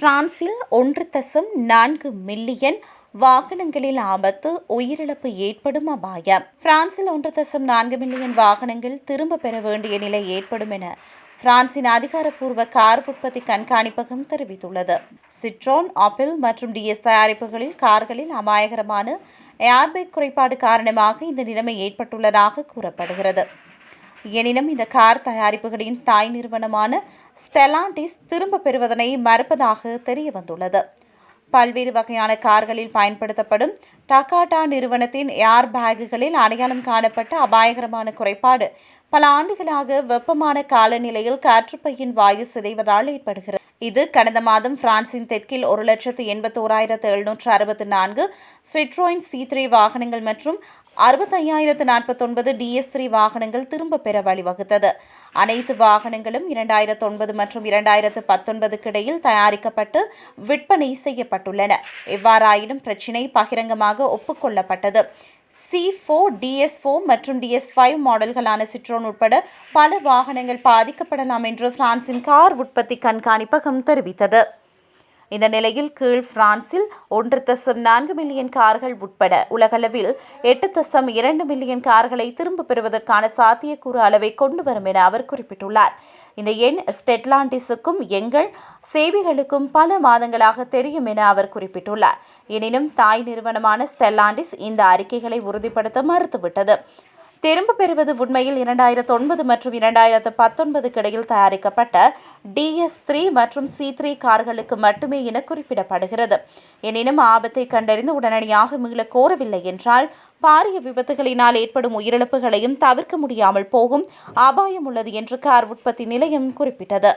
பிரான்சில் ஒன்று தசம் நான்கு மில்லியன் வாகனங்களில் ஆபத்து உயிரிழப்பு ஏற்படும் அபாயம். பிரான்சில் ஒன்று தசம் நான்கு மில்லியன் வாகனங்கள் திரும்ப பெற வேண்டிய நிலை ஏற்படும் என பிரான்சின் அதிகாரப்பூர்வ கார் உற்பத்தி கண்காணிப்பகம் தெரிவித்துள்ளது. சிட்ரோன் ஆப்பிள் மற்றும் டிஎஸ் தயாரிப்புகளில் கார்களில் அபாயகரமான ஏர்பேக் குறைபாடு காரணமாக இந்த நிலைமை ஏற்பட்டுள்ளதாக கூறப்படுகிறது. எனினும் இந்த கார் தயாரிப்புகளின் தாய் நிறுவனமான ஸ்டெலாண்டிஸ் திரும்ப பெறுவதனை மறுப்பதாக தெரிய வந்துள்ளது. பல்வேறு வகையான கார்களில் பயன்படுத்தப்படும் டகாட்டா நிறுவனத்தின் ஏர் பேக்குகளில் அடையாளம் காணப்பட்ட அபாயகரமான குறைபாடு பல ஆண்டுகளாக வெப்பமான காலநிலையில் காற்றுப்பையின் வாயு சிதைவதால் ஏற்படுகிறது. இது கடந்த மாதம் பிரான்சின் தெற்கில் ஒரு லட்சத்து எண்பத்தோராயிரத்து எழுநூற்று அறுபத்தி நான்கு சிட்ரோயின் சி த்ரீ வாகனங்கள் மற்றும் அறுபத்தையாயிரத்து நாற்பத்தொன்பது டிஎஸ் த்ரீ வாகனங்கள் திரும்ப பெற வழிவகுத்தது. அனைத்து வாகனங்களும் இரண்டாயிரத்து ஒன்பது மற்றும் இரண்டாயிரத்து பத்தொன்பதுக்கு இடையில் தயாரிக்கப்பட்டு விற்பனை செய்யப்பட்டுள்ளன. எவ்வாறாயினும் பிரச்சினை பகிரங்கமாக ஒப்புக்கொள்ளப்பட்டது சி ஃபோர் டிஎஸ் ஃபோர் மற்றும் டிஎஸ் ஃபைவ் மாடல்களான சிட்ரோன் உட்பட பல வாகனங்கள் பாதிக்கப்படலாம் என்று பிரான்சின் கார் உற்பத்தி கண்காணிப்பகம் தெரிவித்தது. இந்த நிலையில் கீழ் பிரான்சில் ஒன்று தசம் நான்கு மில்லியன் கார்கள் உட்பட உலகளவில் எட்டு தசம் இரண்டு மில்லியன் கார்களை திரும்பப் பெறுவதற்கான சாத்தியக்கூறு அளவை கொண்டு வரும் என அவர் குறிப்பிட்டுள்ளார். இந்த எண் ஸ்டெட்லாண்டிஸுக்கும் எங்கள் சேவைகளுக்கும் பல மாதங்களாக தெரியும் என அவர் குறிப்பிட்டுள்ளார். எனினும் தாய் நிறுவனமான ஸ்டெல்லாண்டிஸ் இந்த அறிக்கைகளை உறுதிப்படுத்த மறுத்துவிட்டது. திரும்ப பெறுவது உண்மையில் இரண்டாயிரத்து ஒன்பது மற்றும் இரண்டாயிரத்து பத்தொன்பதுக்கு இடையில் தயாரிக்கப்பட்ட டிஎஸ் த்ரீ மற்றும் சி த்ரீ கார்களுக்கு மட்டுமே என குறிப்பிடப்படுகிறது. எனினும் ஆபத்தை கண்டறிந்து உடனடியாக மீள கோரவில்லை என்றால் பாரிய விபத்துகளினால் ஏற்படும் உயிரிழப்புகளையும் தவிர்க்க முடியாமல் போகும் அபாயம் உள்ளது என்று கார் உற்பத்தி நிலையம் குறிப்பிட்டது.